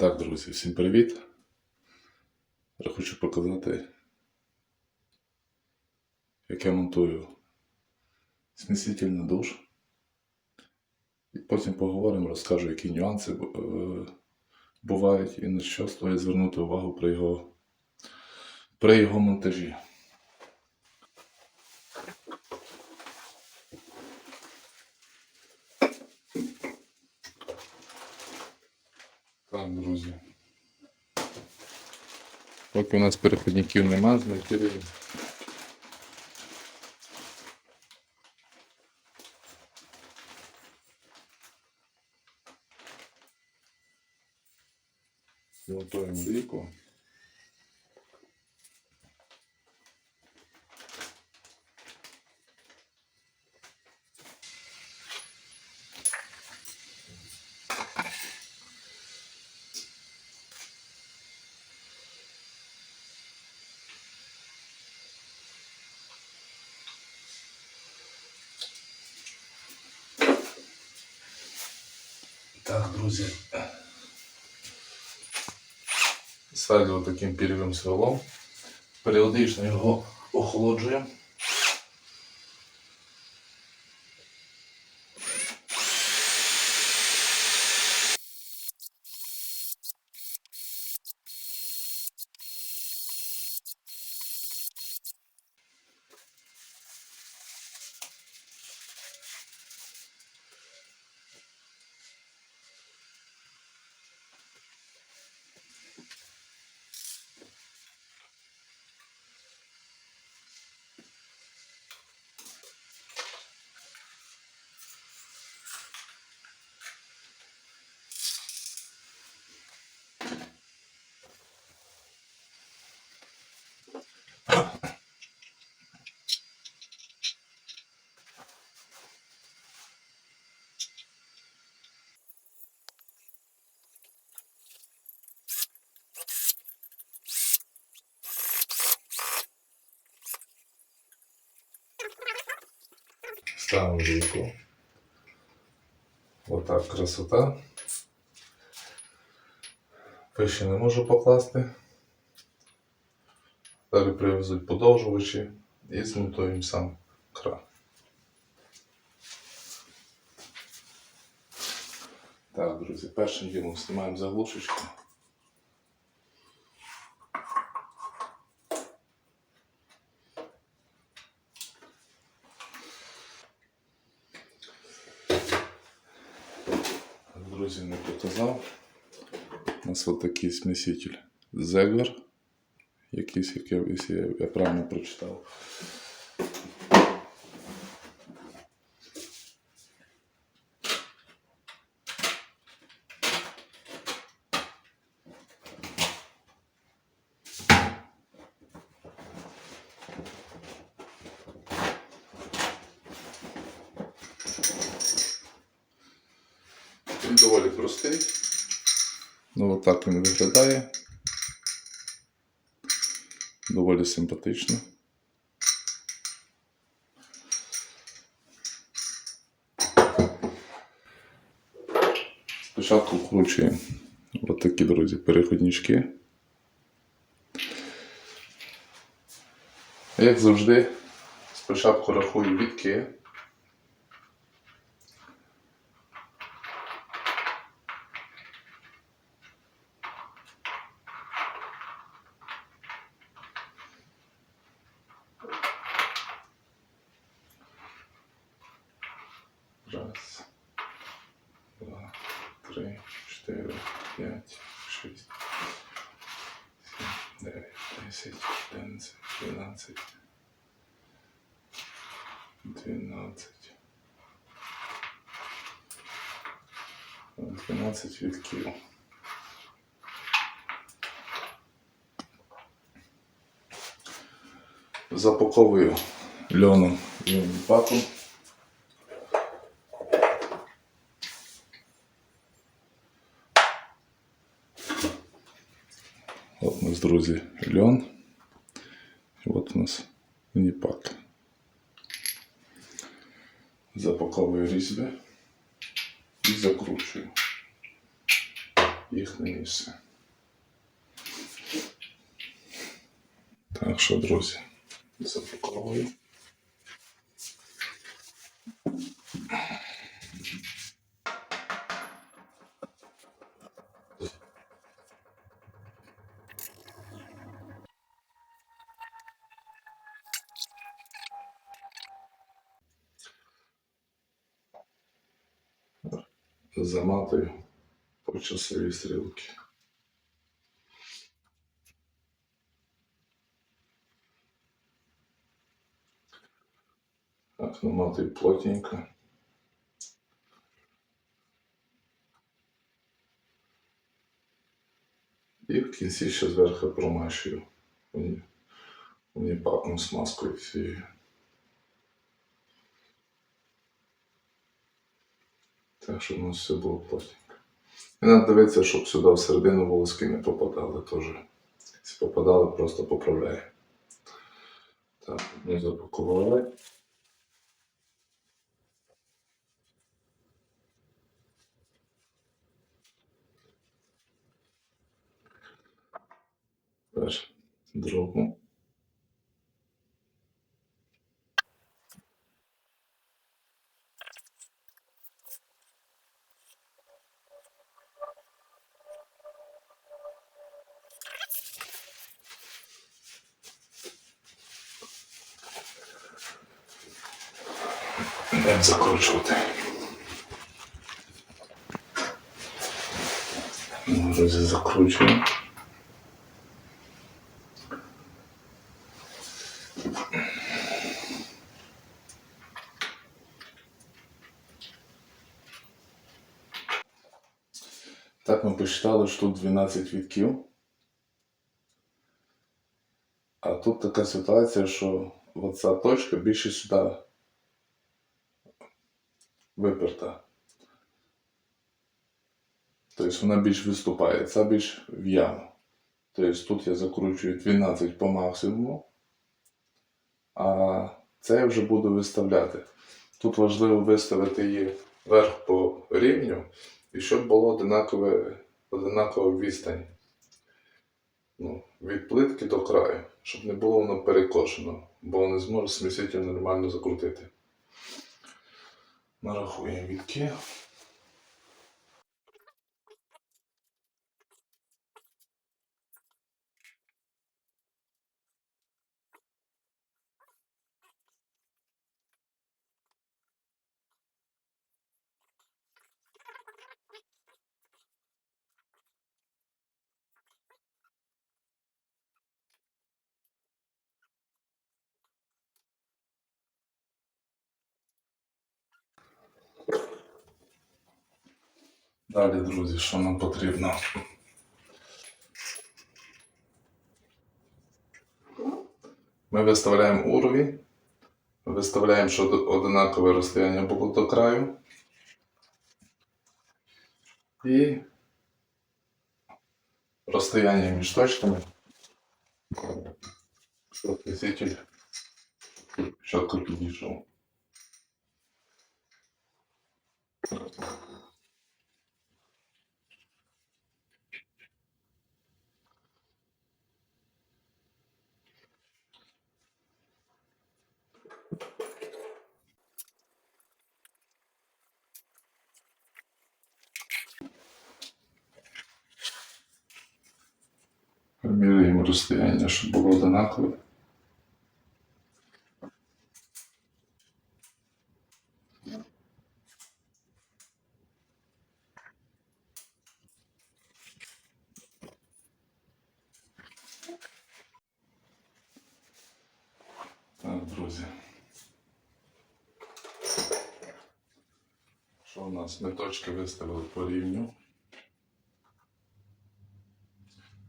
Так, друзі, всім привіт. Я хочу показати, як я монтую смісительний душ. І потім поговоримо, розкажу, які нюанси е, бувають і на що стоїть звернути увагу при його, при його монтажі. Так, друзі. Поки у нас переходників нема, знайти. Готуємо ліку. Так, друзі. Ставлю таким пірвим свилом. Періодично його охолоджуємо. Ставимо ліку. Отак красота. Вище не можу покласти. Далі привезуть подовжувачі і змонтуємо сам кран. Так, друзі, першим ділом знімаємо заглушечку. Друзі, не показав. У нас от такий смеситель Zegler. Якийсь, як я, я, я правильно прочитав. Він доволі простий. Ну, от так він виглядає. Доволі симпатично. Спочатку вкручуємо от такі, друзі, переходнички. Як завжди, спочатку рахую відки. Раз, два, три, чотири, п'ять, шість, сім, дев'ять, десять, одинадцять, дванадцять, дванадцять. Дванадцять відків. Запаковую льоном і паком. От у нас, друзі, льон. І от у нас уніпак. Запаковую різьби і закручую. їхнє місце. Так що, друзі, запаковую. Заматую по часовій стрілки. Так, наматую плотненько. І в кінці ще зверху промащую уні- уніпаком смазкою цією. Так, щоб у нас все було плотненько. І треба дивитися, щоб сюди всередину волоски не попадали теж. Якщо попадали, просто поправляю. Так, ми запакували. Тепер другу. Як закручувати. Ну, Друзі, закручуємо. Так ми посчитали, що тут 12 вітків. А тут така ситуація, що оця точка більше сюди виперта. Тобто вона більш виступає, ця більш в яму. Тобто тут я закручую 12 по максимуму, а це я вже буду виставляти. Тут важливо виставити її вверх по рівню, і щоб було одинакове, одинакова відстань ну, від плитки до краю, щоб не було воно перекошено, бо не зможе сміситель нормально закрутити. Нарахуємо відки. Далі, друзі, що нам потрібно? Ми виставляємо уровень, виставляємо, щоб одинакове розстояння було до краю. І розстояння між точками. Щоб носитель чітко підійшов. Розстояння, щоб було одинакове. Що у нас? Ми точки виставили по рівню.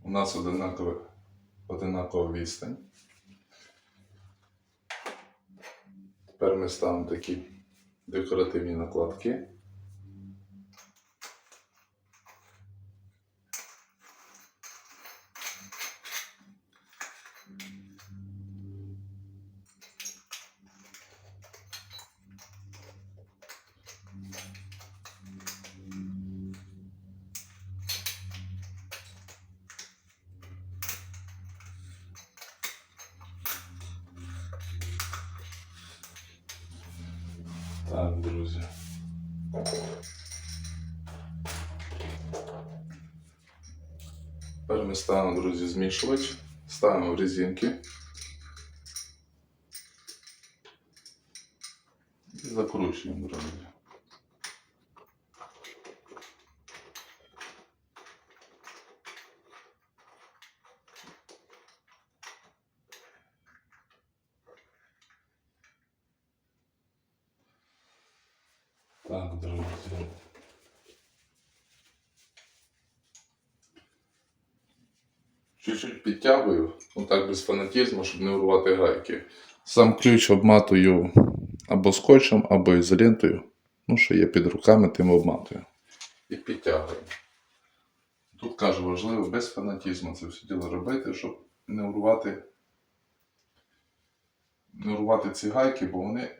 У нас одинакове, одинакова відстань. Тепер ми ставимо такі декоративні накладки. Так, друзі. Тепер ми ставимо, друзі, змішувач, ставимо в резинки. І закручуємо, друзі. Так, друзі. Чуть-чуть підтягую, ну так без фанатізму, щоб не урвати гайки. Сам ключ обматую або скотчем, або ізолентою. Ну, що є під руками, тим обматую. І підтягую. Тут кажу, важливо без фанатізму це все діло робити, щоб не урвати, не урвати ці гайки, бо вони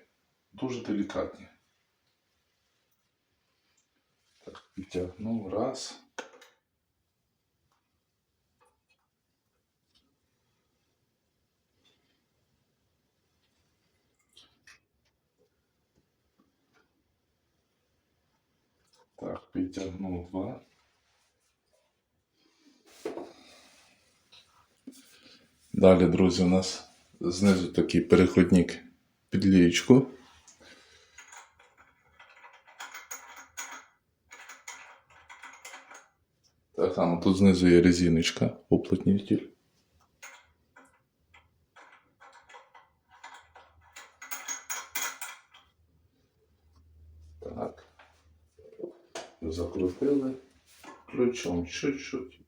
дуже делікатні. Так, підтягнув раз. Так, підтягнув два. Далі, друзі, у нас знизу такий переходник під лієчку. Так само тут знизу є резиночка, уплотнитель. Так. Закрутили ключом чуть-чуть.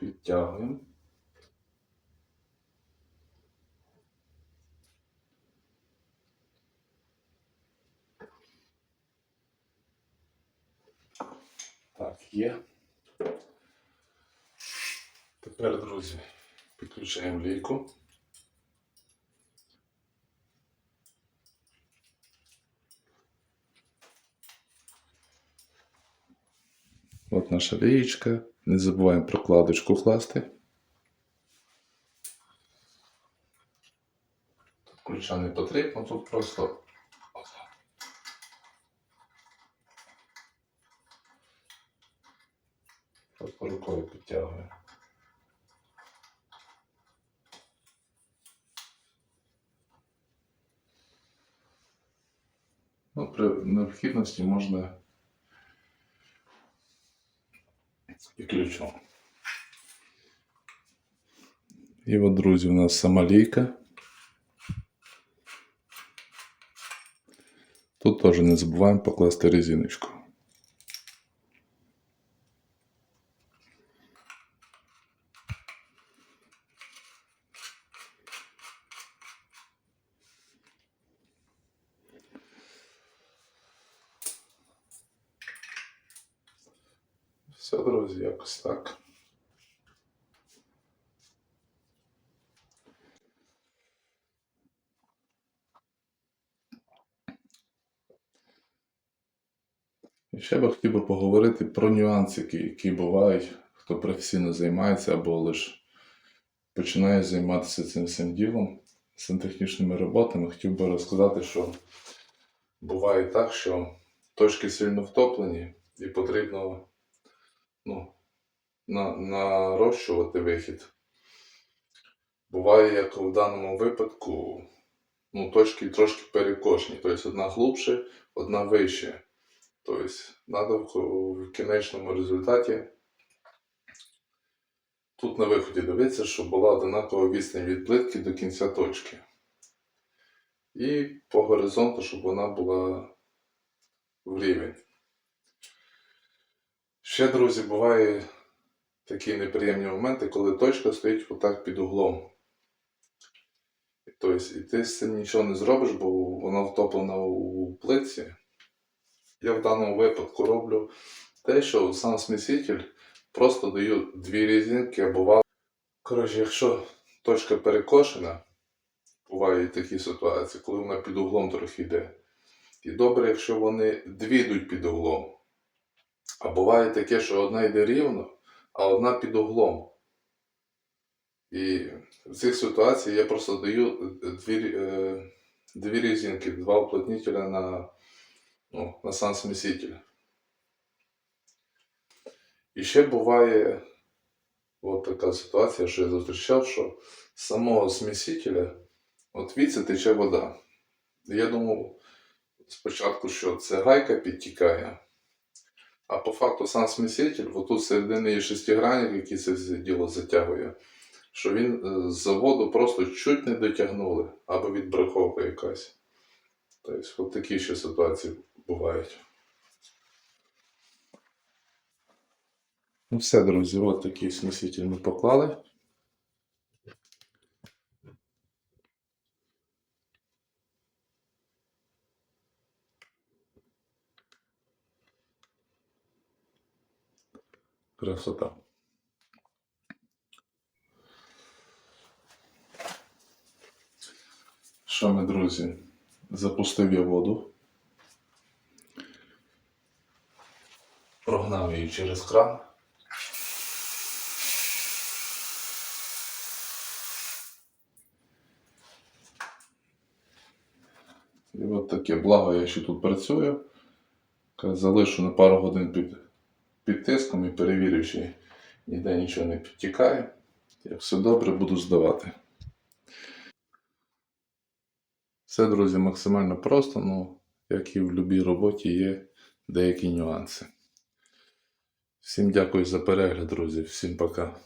Підтягуємо. Так, є. Тепер, друзі, підключаємо лійку. От наша лієчка. Не забуваємо прокладочку класти. Тут ключа не потрібно, тут просто. необхідності можна і ключом. І от, друзі, у нас сама лійка. Тут теж не забуваємо покласти резиночку. І ще би хотів би поговорити про нюанси, які, які бувають, хто професійно займається або лише починає займатися цим всім ділом, сантехнічними роботами. Хотів би розказати, що буває так, що точки сильно втоплені і потрібно ну, на, нарощувати вихід. Буває, як в даному випадку, ну, точки трошки перекошені, тобто одна глибше, одна вище. Тобто, треба в, кінечному результаті тут на виході дивитися, щоб була одинакова відстань від плитки до кінця точки. І по горизонту, щоб вона була в рівень. Ще, друзі, буває такі неприємні моменти, коли точка стоїть отак під углом. Тобто, і ти з цим нічого не зробиш, бо вона втоплена у плитці. Я в даному випадку роблю те, що сам сміситель просто даю дві різинки або вал. Коротше, якщо точка перекошена, бувають такі ситуації, коли вона під углом трохи йде. І добре, якщо вони дві йдуть під углом. А буває таке, що одна йде рівно, а одна під углом. І в цих ситуаціях я просто даю дві, е, дві резинки, два уплотнителя на, ну, на сам смеситель. І ще буває от така ситуація, що я зустрічав, що з самого смесителя от віце тече вода. Я думав спочатку, що це гайка підтікає, а по факту сам смеситель, отут середини є шестигранник, який це діло затягує, що він е, з заводу просто чуть не дотягнули, або відбреховка якась. Тобто, от такі ще ситуації бувають. Ну все, друзі, от такий смеситель ми поклали. Красота. Що ми, друзі? Запустив я воду. Прогнав її через кран. І от таке благо я ще тут працюю. Залишу на пару годин під, під тиском і перевірю, чи ніде нічого не підтікає. Як все добре, буду здавати. Все, друзі, максимально просто, ну, як і в будь-якій роботі, є деякі нюанси. Всім дякую за перегляд, друзі. Всім пока.